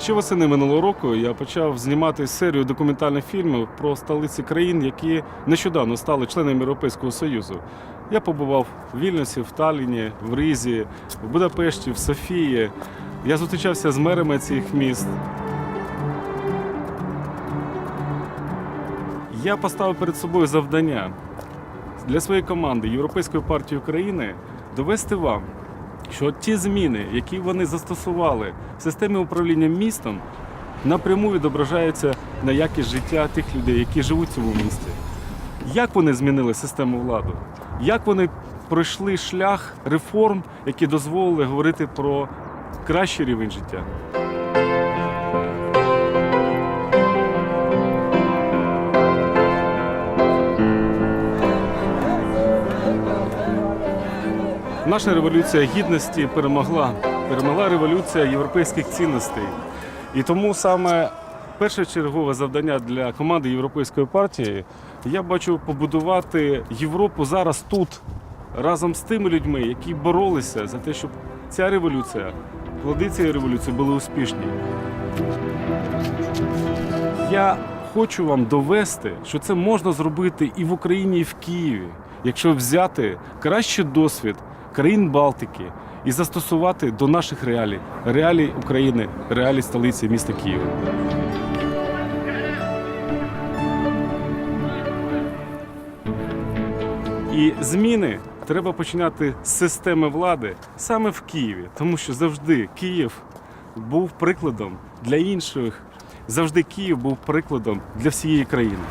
Ще восени минулого року я почав знімати серію документальних фільмів про столиці країн, які нещодавно стали членами Європейського Союзу. Я побував в Вільнюсі, в Талліні, в Ризі, в Будапешті, в Софії. Я зустрічався з мерами цих міст. Я поставив перед собою завдання для своєї команди Європейської партії України довести вам, що ті зміни, які вони застосували в системі управління містом, напряму відображаються на якість життя тих людей, які живуть в цьому місті. Як вони змінили систему влади? Як вони пройшли шлях реформ, які дозволили говорити про кращий рівень життя? Наша революція гідності перемогла. Перемогла революція європейських цінностей. І тому саме першочергове завдання для команди Європейської партії я бачу побудувати Європу зараз тут, разом з тими людьми, які боролися за те, щоб ця революція, плоди цієї революції були успішні. Я хочу вам довести, що це можна зробити і в Україні, і в Києві, якщо взяти кращий досвід країн Балтики і застосувати до наших реалій, реалій України, реалій столиці міста Києва. І зміни треба починати з системи влади саме в Києві, тому що завжди Київ був прикладом для інших. Завжди Київ був прикладом для всієї країни.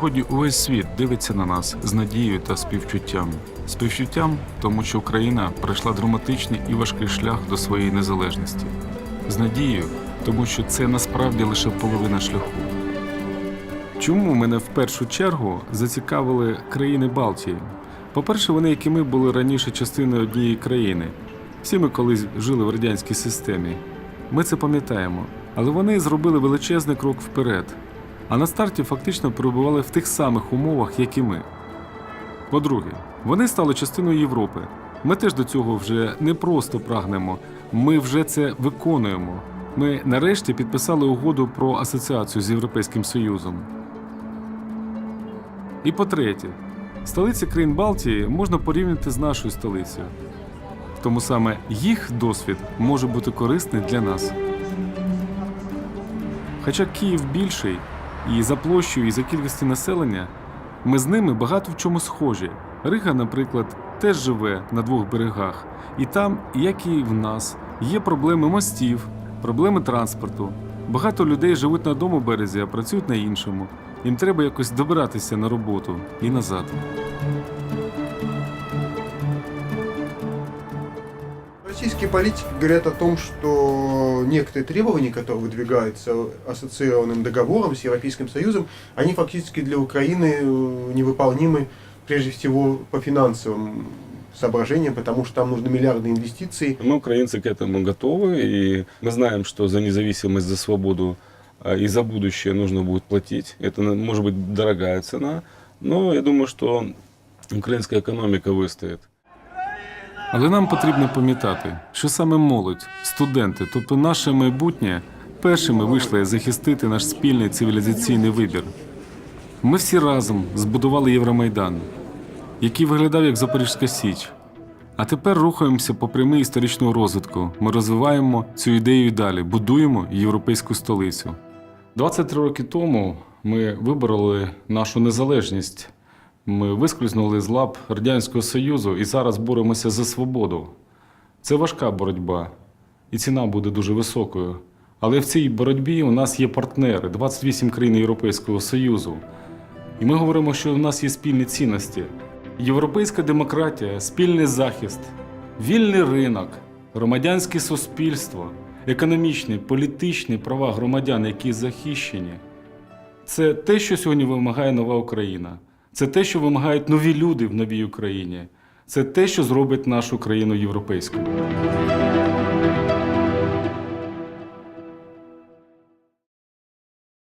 Сьогодні увесь світ дивиться на нас з надією та співчуттям. Співчуттям, тому що Україна пройшла драматичний і важкий шлях до своєї незалежності. З надією, тому що це насправді лише половина шляху. Чому мене в першу чергу зацікавили країни Балтії? По-перше, вони, як і ми, були раніше частиною однієї країни. Всі ми колись жили в радянській системі. Ми це пам'ятаємо. Але вони зробили величезний крок вперед, а на старті фактично перебували в тих самих умовах, як і ми. По-друге, вони стали частиною Європи. Ми теж до цього вже не просто прагнемо, ми вже це виконуємо. Ми нарешті підписали угоду про асоціацію з Європейським Союзом. І по-третє, столиці країн Балтії можна порівняти з нашою столицею. Тому саме їх досвід може бути корисний для нас. Хоча Київ більший і за площею, і за кількістю населення, ми з ними багато в чому схожі. Рига, наприклад, теж живе на двох берегах, і там, як і в нас, є проблеми мостів, проблеми транспорту. Багато людей живуть на одному березі, а працюють на іншому. Їм треба якось добиратися на роботу і назад. Российские политики говорят о том, что некоторые требования, которые выдвигаются ассоциированным договором с Европейским Союзом, они фактически для Украины э, невыполнимы прежде всего по финансовым соображениям, потому что там нужны миллиарды инвестиций. Мы, украинцы, к этому готовы, и мы знаем, что за независимость, за свободу а, и за будущее нужно будет платить. Это может быть дорогая цена, но я думаю, что украинская экономика выстоит. Але нам потрібно пам'ятати, що саме молодь, студенти, тобто наше майбутнє, першими вийшли захистити наш спільний цивілізаційний вибір. Ми всі разом збудували Євромайдан, який виглядав як Запорізька Січ. А тепер рухаємося по прямій історичного розвитку. Ми розвиваємо цю ідею і далі, будуємо європейську столицю. 23 роки тому ми вибороли нашу незалежність. Ми вискользнули з лап Радянського Союзу і зараз боремося за свободу. Це важка боротьба, і ціна буде дуже високою. Але в цій боротьбі у нас є партнери 28 країн Європейського Союзу. І ми говоримо, що в нас є спільні цінності: європейська демократія, спільний захист, вільний ринок, громадянське суспільство, економічні, політичні права громадян, які захищені. Це те, що сьогодні вимагає нова Україна. Це те, що вимагають нові люди в новій Україні. Це те, що зробить нашу країну європейською.